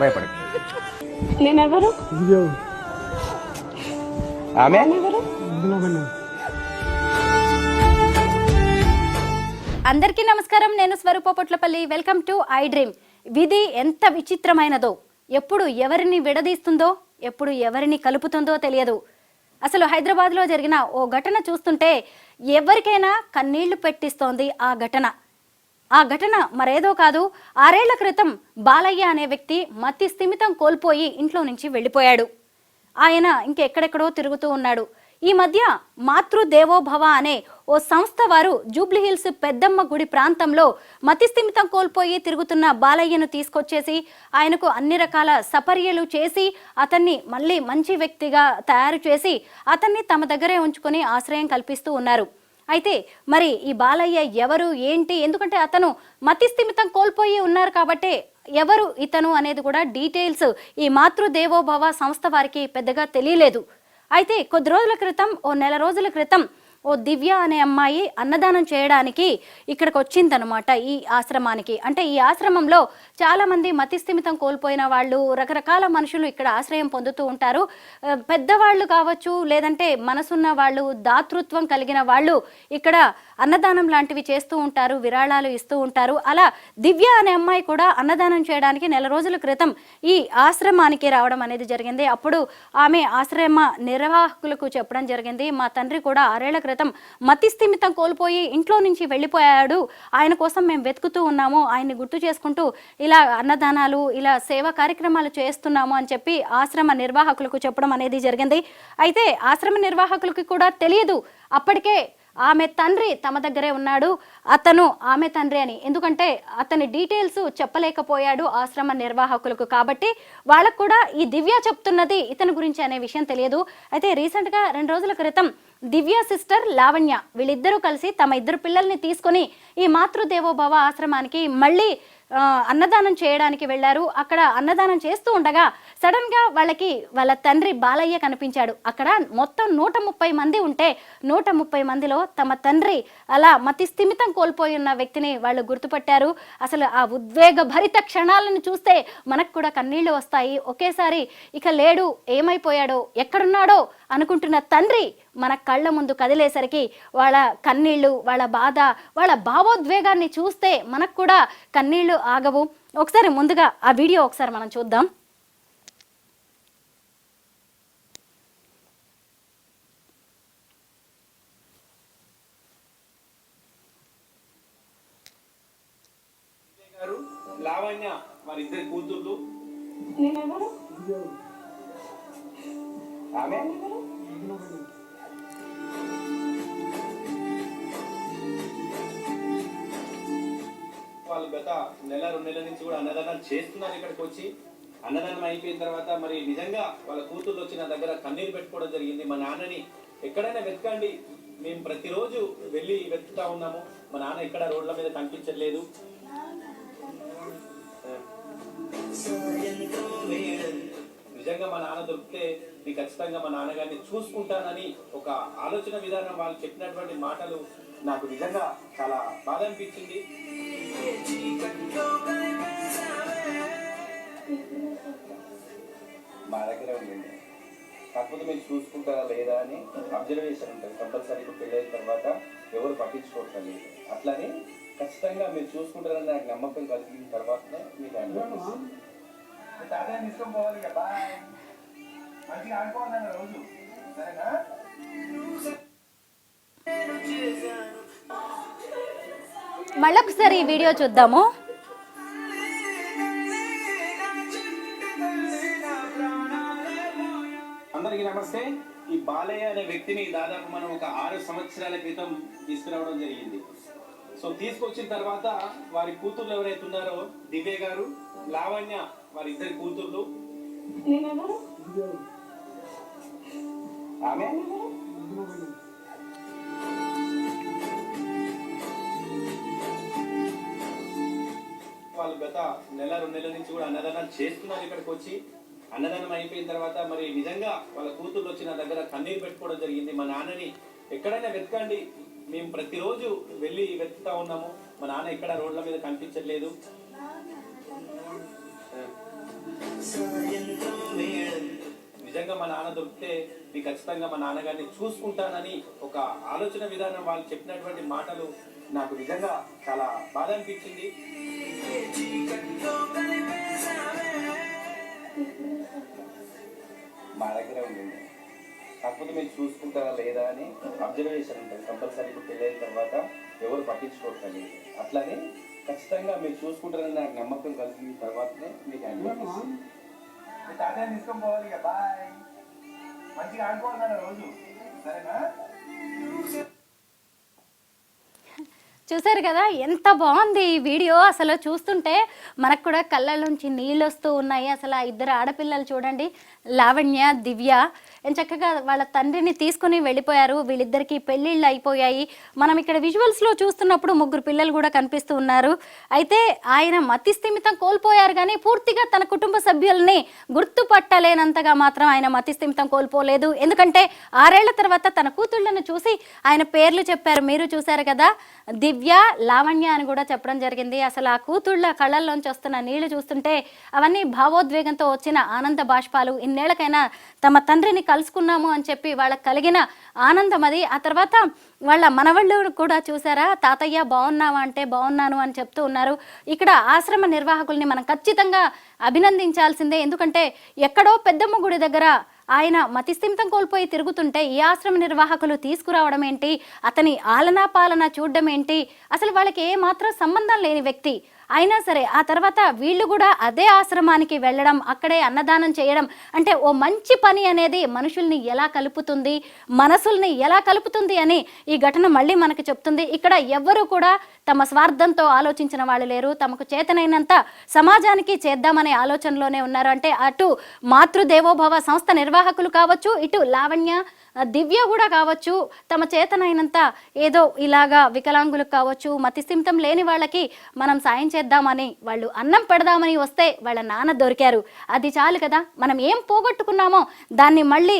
భయపడ నేనెవరు? ఆమె? అందరికీ నమస్కారం. నేను Swaroopa Potlapalli. Welcome to I dream విధి ఎంత విచిత్రమైనదో ఎప్పుడు ఎవరిని విడదీస్తుందో ఎప్పుడు ఎవరిని కలుపుతుందో తెలియదు. అసలు హైదరాబాద్లో జరిగిన ఓ ఘటన చూస్తుంటే ఎవరికైనా కన్నీళ్ళు పెట్టిస్తోంది ఆ ఘటన. ఆ ఘటన మరేదో కాదు ఆరేళ్ళ క్రితం బాలయ్య అనే వ్యక్తి మతి స్థిమితం కోల్పోయి ఇంట్లో నుంచి వెళ్ళిపోయాడు. ఆయన ఇంకెక్కడెక్కడో తిరుగుతూ ఉన్నాడు. ఈ మధ్య మాతృదేవోభవ అనే ఓ సంస్థ వారు జూబ్లీహిల్స్ పెద్దమ్మ గుడి ప్రాంతంలో మతిస్థిమితం కోల్పోయి తిరుగుతున్న బాలయ్యను తీసుకొచ్చేసి ఆయనకు అన్ని రకాల సపర్యలు చేసి అతన్ని మళ్ళీ మంచి వ్యక్తిగా తయారు చేసి అతన్ని తమ దగ్గరే ఉంచుకొని ఆశ్రయం కల్పిస్తూ ఉన్నారు. అయితే మరి ఈ బాలయ్య ఎవరు ఏంటి? ఎందుకంటే అతను మతిస్థిమితం కోల్పోయి ఉన్నారు కాబట్టి ఎవరు ఇతను అనేది కూడా డీటెయిల్స్ ఈ మాతృదేవోభవ సంస్థ వారికి పెద్దగా తెలియలేదు. అయితే కొద్ది రోజుల క్రితం ఓ నెల రోజుల క్రితం ఓ దివ్య అనే అమ్మాయి అన్నదానం చేయడానికి ఇక్కడికి వచ్చిందనమాట ఈ ఆశ్రమానికి. అంటే ఈ ఆశ్రమంలో చాలామంది మతిస్థిమితం కోల్పోయిన వాళ్ళు రకరకాల మనుషులు ఇక్కడ ఆశ్రయం పొందుతూ ఉంటారు. పెద్దవాళ్ళు కావచ్చు లేదంటే మనసున్న వాళ్ళు దాతృత్వం కలిగిన వాళ్ళు ఇక్కడ అన్నదానం లాంటివి చేస్తూ ఉంటారు విరాళాలు ఇస్తూ ఉంటారు. అలా దివ్య అనే అమ్మాయి కూడా అన్నదానం చేయడానికి నెల రోజుల క్రితం ఈ ఆశ్రమానికి రావడం అనేది జరిగింది. అప్పుడు ఆమె ఆశ్రమ నిర్వాహకులకు చెప్పడం జరిగింది. మా తండ్రి కూడా ఆరేళ్ళ క్రితం క్రితం మతిస్థిమితం కోల్పోయి ఇంట్లో నుంచి వెళ్ళిపోయాడు. ఆయన కోసం మేము వెతుకుతూ ఉన్నాము. ఆయన్ని గుర్తు చేసుకుంటూ ఇలా అన్నదానాలు ఇలా సేవా కార్యక్రమాలు చేస్తున్నాము అని చెప్పి ఆశ్రమ నిర్వాహకులకు చెప్పడం అనేది జరిగింది. అయితే ఆశ్రమ నిర్వాహకులకి కూడా తెలియదు. అప్పటికే ఆమె తండ్రి తమ దగ్గరే ఉన్నాడు. అతను ఆమె తండ్రి అని. ఎందుకంటే అతని డీటెయిల్స్ చెప్పలేకపోయాడు ఆశ్రమ నిర్వాహకులకు. కాబట్టి వాళ్ళకు కూడా ఈ దివ్య చెప్తున్నది ఇతని గురించి అనే విషయం తెలియదు. అయితే రీసెంట్గా రెండు రోజుల క్రితం దివ్య సిస్టర్ లావణ్య. వీళ్ళిద్దరూ కలిసి తమ ఇద్దరు పిల్లల్ని తీసుకొని ఈ మాతృదేవోభవ ఆశ్రమానికి మళ్ళీ అన్నదానం చేయడానికి వెళ్ళారు. అక్కడ అన్నదానం చేస్తూ ఉండగా సడన్గా వాళ్ళకి వాళ్ళ తండ్రి బాలయ్య కనిపించాడు. అక్కడ మొత్తం నూట ముప్పై మంది ఉంటే నూట ముప్పై మందిలో తమ తండ్రి అలా మతి స్థిమితం కోల్పోయి ఉన్న వ్యక్తిని వాళ్ళు గుర్తుపట్టారు. అసలు ఆ ఉద్వేగ భరిత క్షణాలను చూస్తే మనకు కూడా కన్నీళ్ళు వస్తాయి. ఒకేసారి ఇక లేడు ఏమైపోయాడో ఎక్కడున్నాడో అనుకుంటున్న తండ్రి మన కళ్ళ ముందు కదిలేసరికి వాళ్ళ కన్నీళ్ళు వాళ్ళ బాధ వాళ్ళ భావోద్వేగాన్ని చూస్తే మనకు కూడా కన్నీళ్ళు ఆగవు. ఒకసారి ముందుగా ఆ వీడియో ఒకసారి మనం చూద్దాం. లావణ్య వారిద్దరి కూతుర్లు. నేనెవరు? ఆమె? వాళ్ళు గత నెల రెండు నెలల నుంచి కూడా అన్నదానం చేస్తున్నారు ఇక్కడికి వచ్చి. అన్నదానం అయిపోయిన తర్వాత మరి నిజంగా వాళ్ళ కూతుర్లు వచ్చి నా దగ్గర కన్నీరు పెట్టుకోవడం జరిగింది. మా నాన్నని ఎక్కడైనా వెతకండి. మేము ప్రతిరోజు వెళ్ళి వెతుకుతా ఉన్నాము. మా నాన్న ఎక్కడ రోడ్ల మీద కనిపించట్లేదు. నిజంగా మా నాన్న దొరికితే నేను ఖచ్చితంగా మా నాన్నగారిని చూసుకుంటానని ఒక ఆలోచన విధానం వాళ్ళు చెప్పినటువంటి మాటలు నాకు నిజంగా చాలా బాధ అనిపించింది. మా దగ్గరే ఉండండి. కాకపోతే మీరు చూసుకుంటారా లేదా అని అబ్జర్వేషన్ ఉంటుంది. కంపల్సరీగా పెళ్ళైన తర్వాత ఎవరు పట్టించుకోవట్లేదు అట్లానే ఖచ్చితంగా మీరు చూసుకుంటారని నాకు నమ్మకం కలిగిన తర్వాతనే మీకు అనుభవం తాతయ్య తీసుకొని పోవాలి కదా మంచిగా ఆడుకోవాలన్న రోజు. సరేనా? మళ్ళొకసారి ఈ వీడియో చూద్దాము. అందరికీ నమస్తే. ఈ బాలయ్య అనే వ్యక్తిని దాదాపు మనం ఒక ఆరు సంవత్సరాల క్రితం తీసుకురావడం జరిగింది. సో తీసుకొచ్చిన తర్వాత వారి కూతుర్లు ఎవరైతే ఉన్నారో దివ్య గారు లావణ్య వారి ఇద్దరి కూతుర్లు ఆమె? వాళ్ళు గత నెల రెండు నెలల నుంచి కూడా అన్నదానం చేస్తున్నారు ఇక్కడికి వచ్చి. అన్నదానం అయిపోయిన తర్వాత మరి నిజంగా వాళ్ళ కూతుర్లు వచ్చి నా దగ్గర కన్నీరు పెట్టుకోవడం జరిగింది. మా నాన్నని ఎక్కడైనా వెతకండి. మేము ప్రతిరోజు వెళ్ళి వెతుకుతా ఉన్నాము. మా నాన్న ఎక్కడ రోడ్ల మీద కనిపించట్లేదు. నిజంగా మా నాన్న దొరికితే నేను ఖచ్చితంగా మా నాన్నగారిని చూసుకుంటానని ఒక ఆలోచన విధానం వాళ్ళు చెప్పినటువంటి మాటలు నాకు నిజంగా చాలా బాధ అనిపించింది. మా దగ్గర ఉండండి. కాకపోతే మీరు చూసుకుంటారా లేదా అని అబ్జర్వేషన్ ఉంటుంది. కంపల్సరీ పెళ్ళైన తర్వాత ఎవరు పట్టించుకోవట్లేదు అట్లానే ఖచ్చితంగా మీరు చూసుకుంటారని నాకు నమ్మకం కలిగిన తర్వాతనే మీకు తాతయ్య తీసుకొని పోవాలి ఇక. బాయ్ మంచిగా ఆడుకోవాలి రోజు. సరేనా? చూసారు కదా ఎంత బాగుంది ఈ వీడియో. అసలు చూస్తుంటే మనకు కూడా కళ్ళలోంచి నీళ్ళు వస్తూ ఉన్నాయి. అసలు ఆ ఇద్దరు ఆడపిల్లలు చూడండి లావణ్య దివ్య. ఎంత చక్కగా వాళ్ళ తండ్రిని తీసుకుని వెళ్ళిపోయారు. వీళ్ళిద్దరికీ పెళ్ళిళ్ళు అయిపోయాయి. మనం ఇక్కడ విజువల్స్లో చూస్తున్నప్పుడు ముగ్గురు పిల్లలు కూడా కనిపిస్తూ ఉన్నారు. అయితే ఆయన మతి స్థిమితం కోల్పోయారు కానీ పూర్తిగా తన కుటుంబ సభ్యుల్ని గుర్తుపట్టలేనంతగా మాత్రం ఆయన మతి స్థిమితం కోల్పోలేదు. ఎందుకంటే ఆరేళ్ళ తర్వాత తన కూతురు చూసి ఆయన పేర్లు చెప్పారు. మీరు చూశారు కదా? దివ్య లావణ్య అని కూడా చెప్పడం జరిగింది. అసలు ఆ కూతుళ్ళ కళ్ళల్లోంచి వస్తున్న నీళ్ళు చూస్తుంటే అవన్నీ భావోద్వేగంతో వచ్చిన ఆనంద బాష్పాలు. ఇన్నేళ్ళకైనా తమ తండ్రిని కలుసుకున్నాము అని చెప్పి వాళ్ళకి కలిగిన ఆనందం అది. ఆ తర్వాత వాళ్ళ మనవళ్ళు కూడా చూసారా తాతయ్య బాగున్నావా అంటే బాగున్నాను అని చెప్తూ ఉన్నారు. ఇక్కడ ఆశ్రమ నిర్వాహకుల్ని మనం ఖచ్చితంగా అభినందించాల్సిందే. ఎందుకంటే ఎక్కడో పెద్దమ్మ గుడి దగ్గర ఆయన మతిస్థిమితం కోల్పోయి తిరుగుతుంటే ఈ ఆశ్రమ నిర్వాహకులు తీసుకురావడం ఏంటి? అతని ఆలనా పాలన చూడడం ఏంటి? అసలు వాళ్ళకి ఏ మాత్రం సంబంధం లేని వ్యక్తి. అయినా సరే ఆ తర్వాత వీళ్ళు కూడా అదే ఆశ్రమానికి వెళ్ళడం అక్కడే అన్నదానం చేయడం అంటే ఓ మంచి పని అనేది మనుషుల్ని ఎలా కలుపుతుంది మనసుల్ని ఎలా కలుపుతుంది అని ఈ ఘటన మళ్ళీ మనకు చెప్తుంది. ఇక్కడ ఎవ్వరూ కూడా తమ స్వార్థంతో ఆలోచించిన వాళ్ళు లేరు. తమకు చేతనైనంత సమాజానికి చేద్దామనే ఆలోచనలోనే ఉన్నారు. అంటే అటు మాతృదేవోభవ సంస్థ నిర్వాహకులు కావచ్చు ఇటు లావణ్య దివ్య కూడా కావచ్చు తమ చేతనైనంత ఏదో ఇలాగా వికలాంగులకు కావచ్చు మతిస్థిమితం లేని వాళ్ళకి మనం సాయం చేద్దామని వాళ్ళు అన్నం పెడదామని వస్తే వాళ్ళ నాన్న దొరికారు. అది చాలు కదా. మనం ఏం పోగొట్టుకున్నామో దాన్ని మళ్ళీ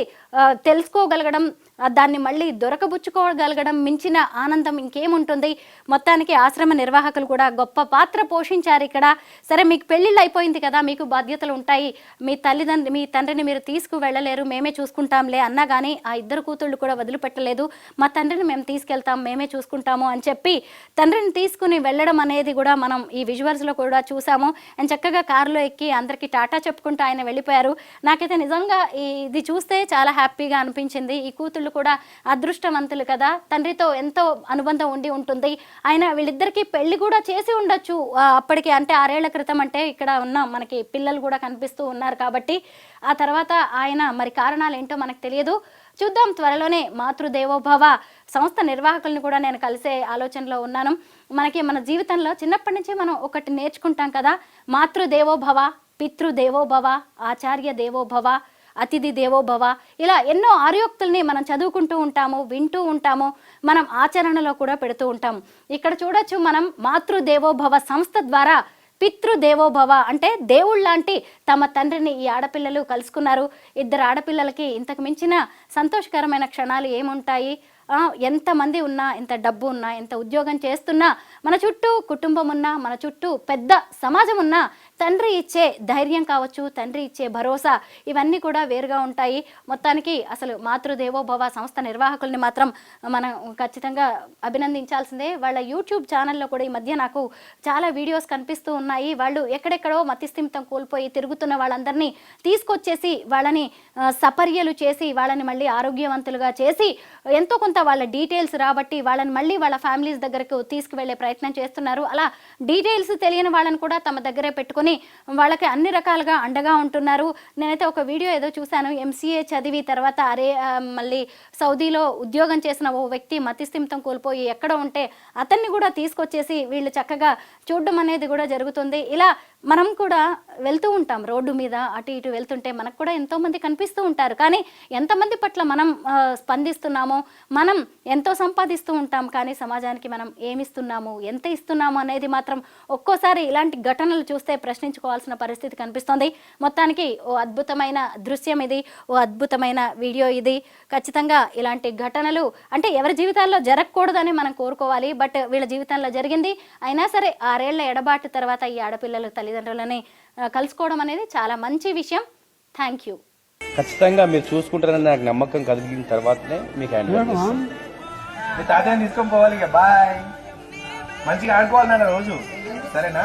తెలుసుకోగలగడం దాన్ని మళ్ళీ దొరకబుచ్చుకోగలగడం మించిన ఆనందం ఇంకేముంటుంది? మొత్తానికి ఆశ్రమ నిర్వాహకులు కూడా గొప్ప పాత్ర పోషించారు ఇక్కడ. సరే మీకు పెళ్ళిళ్ళు అయిపోయింది కదా మీకు బాధ్యతలు ఉంటాయి. మీ తల్లిదండ్రి మీ తండ్రిని మీరు తీసుకు వెళ్ళలేరు మేమే చూసుకుంటాంలే అన్నా కానీ ఆ ఇద్దరు కూతుళ్ళు కూడా వదిలిపెట్టలేదు. మా తండ్రిని మేము తీసుకెళ్తాం మేమే చూసుకుంటాము అని చెప్పి తండ్రిని తీసుకుని వెళ్ళడం అనేది కూడా మనం ఈ విజువల్స్లో కూడా చూసాము. అండ్ చక్కగా కారులో ఎక్కి అందరికీ టాటా చెప్పుకుంటూ ఆయన వెళ్ళిపోయారు. నాకైతే నిజంగా ఈ- ఇది చూస్తే చాలా హ్యాపీగా అనిపించింది. ఈ కూతుళ్ళు కూడా అదృష్టవంతులు కదా. తండ్రితో ఎంతో అనుబంధం ఉండి ఉంటుంది. ఆయన వీళ్ళిద్దరికీ పెళ్ళి కూడా చేసి ఉండొచ్చు. అప్పటికి అంటే ఆరేళ్ళ క్రితం అంటే ఇక్కడ ఉన్న మనకి పిల్లలు కూడా కనిపిస్తూ ఉన్నారు కాబట్టి ఆ తర్వాత ఆయన మరి కారణాలు ఏంటో మనకు తెలియదు. చూద్దాం త్వరలోనే మాతృదేవోభవ సంస్థ నిర్వాహకుల్ని కూడా నేను కలిసే ఆలోచనలో ఉన్నాను. మనకి మన జీవితంలో చిన్నప్పటి నుంచి మనం ఒకటి నేర్చుకుంటాం కదా. మాతృదేవోభవ పితృదేవోభవ ఆచార్య దేవోభవ అతిథి దేవోభవ ఇలా ఎన్నో ఆర్యోక్తుల్ని మనం చదువుకుంటూ ఉంటాము వింటూ ఉంటాము మనం ఆచరణలో కూడా పెడుతూ ఉంటాము. ఇక్కడ చూడొచ్చు మనం మాతృదేవోభవ సంస్థ ద్వారా పితృదేవోభవ అంటే దేవుళ్ళలాంటి తమ తండ్రిని ఈ ఆడపిల్లలు కలుసుకున్నారు. ఇద్దరు ఆడపిల్లలకి ఇంతకు మించిన సంతోషకరమైన క్షణాలు ఏముంటాయి? ఎంతమంది ఉన్నా ఎంత డబ్బు ఉన్నా ఎంత ఉద్యోగం చేస్తున్నా మన చుట్టూ కుటుంబం ఉన్నా మన చుట్టూ పెద్ద సమాజం ఉన్నా తండ్రి ఇచ్చే ధైర్యం కావచ్చు తండ్రి ఇచ్చే భరోసా ఇవన్నీ కూడా వేరుగా ఉంటాయి. మొత్తానికి అసలు మాతృదేవోభవ సంస్థ నిర్వాహకుల్ని మాత్రం మనం ఖచ్చితంగా అభినందించాల్సిందే. వాళ్ళ యూట్యూబ్ ఛానల్లో కూడా ఈ మధ్య నాకు చాలా వీడియోస్ కనిపిస్తూ ఉన్నాయి. వాళ్ళు ఎక్కడెక్కడో మతిస్థిమితం కోల్పోయి తిరుగుతున్న వాళ్ళందరినీ తీసుకొచ్చేసి వాళ్ళని సపర్యలు చేసి వాళ్ళని మళ్ళీ ఆరోగ్యవంతులుగా చేసి ఎంతో కొంత వాళ్ళ డీటెయిల్స్ రాబట్టి వాళ్ళని మళ్ళీ వాళ్ళ ఫ్యామిలీస్ దగ్గరకు తీసుకువెళ్ళే ప్రయత్నం చేస్తున్నారు. అలా డీటెయిల్స్ తెలియని వాళ్ళని కూడా తమ దగ్గరే పెట్టుకొని వాళ్ళకి అన్ని రకాలుగా అండగా ఉంటున్నారు. నేనైతే ఒక వీడియో ఏదో చూశాను. ఎంసీఏ చదివి తర్వాత అరే మళ్ళీ సౌదీలో ఉద్యోగం చేసిన ఓ వ్యక్తి మతిస్థిమితం కోల్పోయి ఎక్కడ ఉంటే అతన్ని కూడా తీసుకొచ్చేసి వీళ్ళు చక్కగా చూడడం అనేది కూడా జరుగుతుంది. ఇలా మనం కూడా వెళ్తూ ఉంటాం రోడ్డు మీద అటు ఇటు వెళ్తుంటే మనకు కూడా ఎంతోమంది కనిపిస్తూ ఉంటారు. కానీ ఎంతమంది పట్ల మనం స్పందిస్తున్నామో మనం ఎంతో సంపాదిస్తూ ఉంటాం. కానీ సమాజానికి మనం ఏమిస్తున్నాము ఎంత ఇస్తున్నాము అనేది మాత్రం ఒక్కోసారి ఇలాంటి ఘటనలు చూస్తే ప్రశ్నించుకోవాల్సిన పరిస్థితి కనిపిస్తోంది. మొత్తానికి ఓ అద్భుతమైన దృశ్యం ఇది ఓ అద్భుతమైన వీడియో ఇది. ఖచ్చితంగా ఇలాంటి ఘటనలు అంటే ఎవరి జీవితాల్లో జరగకూడదని మనం కోరుకోవాలి. బట్ వీళ్ళ జీవితంలో జరిగింది. అయినా సరే ఆరేళ్ళ ఎడబాటు తర్వాత ఈ ఆడపిల్లలు తల్లి తల్లిదండ్రులని కలుసుకోవడం అనేది చాలా మంచి విషయం. థ్యాంక్ యూ ఖచ్చితంగా మీరు చూసుకుంటారని నాకు నమ్మకం కలిగిన తర్వాతనే మీకు. మీ తాతయ్యని తీసుకొని పోవాలి ఇక. బాయ్ మంచిగా ఆడుకోవాలి నాన్న రోజు. సరేనా?